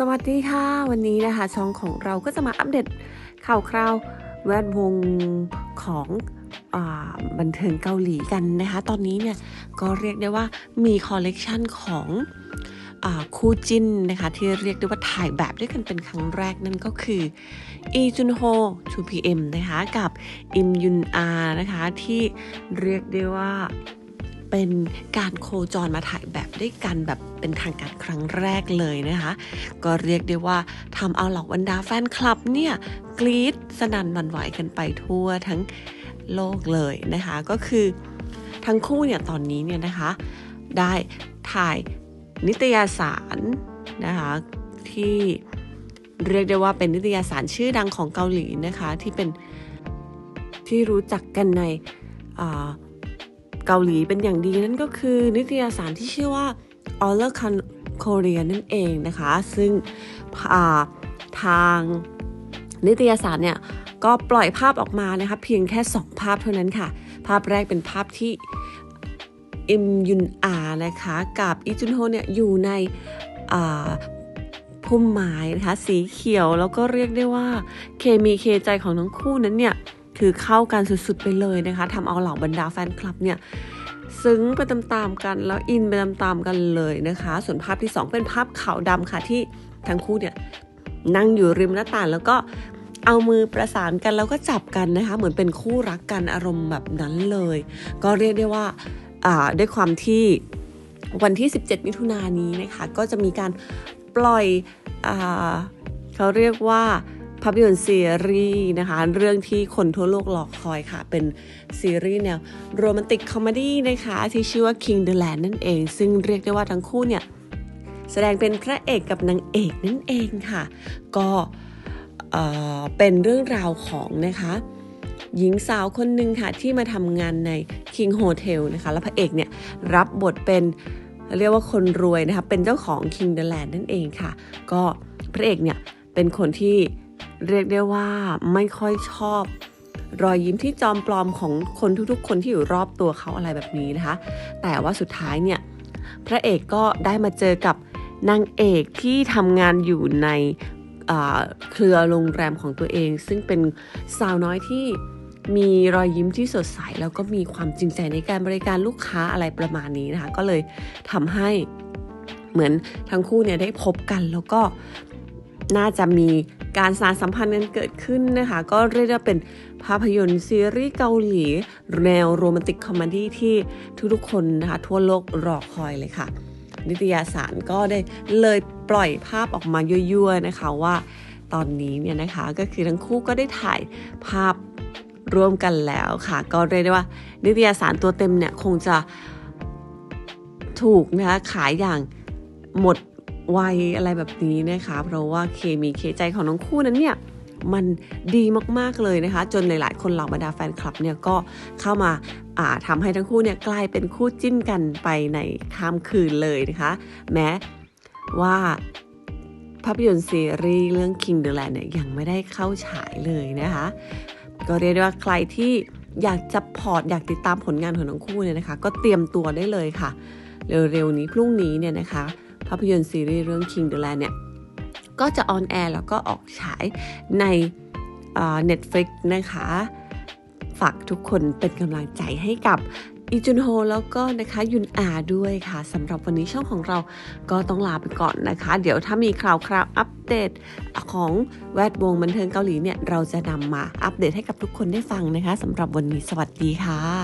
สวัสดีค่ะ วันนี้นะคะ ช่องของเราก็จะมาอัปเดตข่าวคราวแวดวงของอบันเทิงเกาหลีกันนะคะ ตอนนี้เนี่ยก็เรียกได้ว่ามีคอลเลกชันของอคู่จินนะคะ ที่เรียกได้ว่าถ่ายแบบด้วยกันเป็นครั้งแรกนั่นก็คืออีจุนโฮ 2PM นะคะ กับอิมยุนอานะคะ ที่เรียกได้ว่า เป็นการโคจรมาถ่ายแบบด้วยกันแบบเป็นทางการครั้งแรกเลยนะคะ ก็เรียกได้ว่าทำเอาเหล่าบรรดาแฟนคลับเนี่ยกรี๊ดสนั่นหวั่นไหวกันไปทั่วทั้งโลกเลยนะคะ ก็คือทั้งคู่เนี่ยตอนนี้เนี่ยนะคะ ได้ถ่ายนิตยสารนะคะที่เรียกได้ว่าเป็นนิตยสารชื่อดังของเกาหลีนะคะที่เป็นที่รู้จักกันในอ่า เกาหลีเป็นอย่างดีนั่นก็คือนิตยสารที่ชื่อว่า All Korea นั่นเองนะคะ ซึ่งาทางนิตยสารเนี่ยก็ปล่อยภาพออกมานะคะเพียงแค่ 2 ภาพเท่านั้นค่ะ ภาพแรกเป็นภาพที่อิมยุนอานะคะกับอิจุนโฮเนี่ยอยู่ในพุ่มไม้นะคะสีเขียวแล้วก็เรียกได้ว่าเคมีเคใจของทั้งคู่นั้นเนี่ย คือเข้ากันสุดๆไปเลยนะคะทำเอาเหล่าบรรดาแฟนคลับเนี่ยซึ้งไปตามๆกันแล้วอินไปตามๆกันเลยนะคะ ส่วนภาพที่ 2 เป็นภาพขาวดำค่ะที่ทั้งคู่เนี่ยนั่งอยู่ริมหน้าต่างแล้วก็เอามือประสานกันแล้วก็จับกันนะคะ เหมือนเป็นคู่รักกันอารมณ์แบบนั้นเลย ก็เรียกได้ว่าอ่าด้วยความที่วันที่ 17 มิถุนายนนี้นะคะ ก็จะมีการปล่อยอ่าเขาเรียกว่า ภาพยนตร์ซีรีส์นะคะ เรื่องที่คนทั่วโลกรอคอยค่ะ เป็นซีรีส์แนวโรแมนติกคอมเมดี้นะคะ ที่ชื่อว่า King the Land นั่นเอง ซึ่งเรียกได้ว่าทั้งคู่เนี่ย แสดงเป็นพระเอกกับนางเอกนั่นเองค่ะ ก็เอ่อเป็นเรื่องราวของนะคะหญิงสาวคนหนึ่งค่ะ ที่มาทำงานใน King Hotel นะคะ แล้วพระเอกเนี่ยรับบทเป็นเรียกว่าคนรวยนะคะ เป็นเจ้าของ King the Land นั่นเองค่ะ ก็พระเอกเนี่ยเป็นคนที่ เรียกได้ว่าไม่ค่อยชอบ รอยยิ้มที่จอมปลอมของคนทุกๆ คนที่อยู่รอบตัวเขาอะไรแบบนี้นะคะ แต่ว่าสุดท้ายเนี่ยพระเอกก็ได้มาเจอกับนางเอกที่ทำงานอยู่ในเครือโรงแรมของตัวเอง ซึ่งเป็นสาวน้อยที่มีรอยยิ้มที่สดใส แล้วก็มีความจริงใจในการบริการลูกค้าอะไรประมาณนี้นะคะ ก็เลยทำให้เหมือนทั้งคู่เนี่ยได้พบกันแล้วก็ น่าจะมีการสานสัมพันธ์กันเกิดขึ้นนะคะ ก็เรียกได้เป็นภาพยนตร์ซีรีส์เกาหลี แนวโรแมนติกคอมเมดี้ที่ทุกๆคนนะคะทั่วโลกรอคอยเลยค่ะ นิตยสารก็ได้เลยปล่อยภาพออกมายั่วๆนะคะว่าตอนนี้เนี่ยนะคะก็คือทั้งคู่ก็ได้ถ่ายภาพร่วมกันแล้วค่ะ ก็เรียกได้ว่า นิตยสารตัวเต็มเนี่ยคงจะถูกนะคะขายอย่างหมด วัยอะไรแบบนี้นะคะ เพราะว่าเคมีเคใจของทั้งคู่นั้นเนี่ยมันดีมากๆเลยนะคะ จนหลาย ๆ คนเหล่าบรรดาแฟนคลับเนี่ยก็เข้ามาอาทำให้ทั้งคู่เนี่ยกลายเป็นคู่จิ้นกันไปในข้ามคืนเลยนะคะ แม้ว่าภาพยนตร์ซีรีส์เรื่อง King the Land เนี่ยยังไม่ได้เข้าฉายเลยนะคะ ก็เรียกได้ว่าใครที่อยากจะพอร์ตอยากติดตามผลงานของทั้งคู่เนี่ยนะคะ ก็เตรียมตัวได้เลยค่ะ เร็วๆนี้พรุ่งนี้เนี่ยนะคะ ภาพยนตร์ซีรีส์เรื่อง King the Land เนี่ย ก็จะออนแอร์แล้วก็ออกฉายใน Netflix นะคะ ฝากทุกคนเป็นกำลังใจให้กับอีจุนโฮแล้วก็นะคะยุนอาด้วยค่ะสำหรับวันนี้ช่องของเราก็ต้องลาไปก่อนนะคะ เดี๋ยวถ้ามีข่าวคราวอัปเดตของแวดวงบันเทิงเกาหลีเนี่ย เราจะนำมาอัปเดตให้กับทุกคนได้ฟังนะคะสำหรับวันนี้สวัสดีค่ะ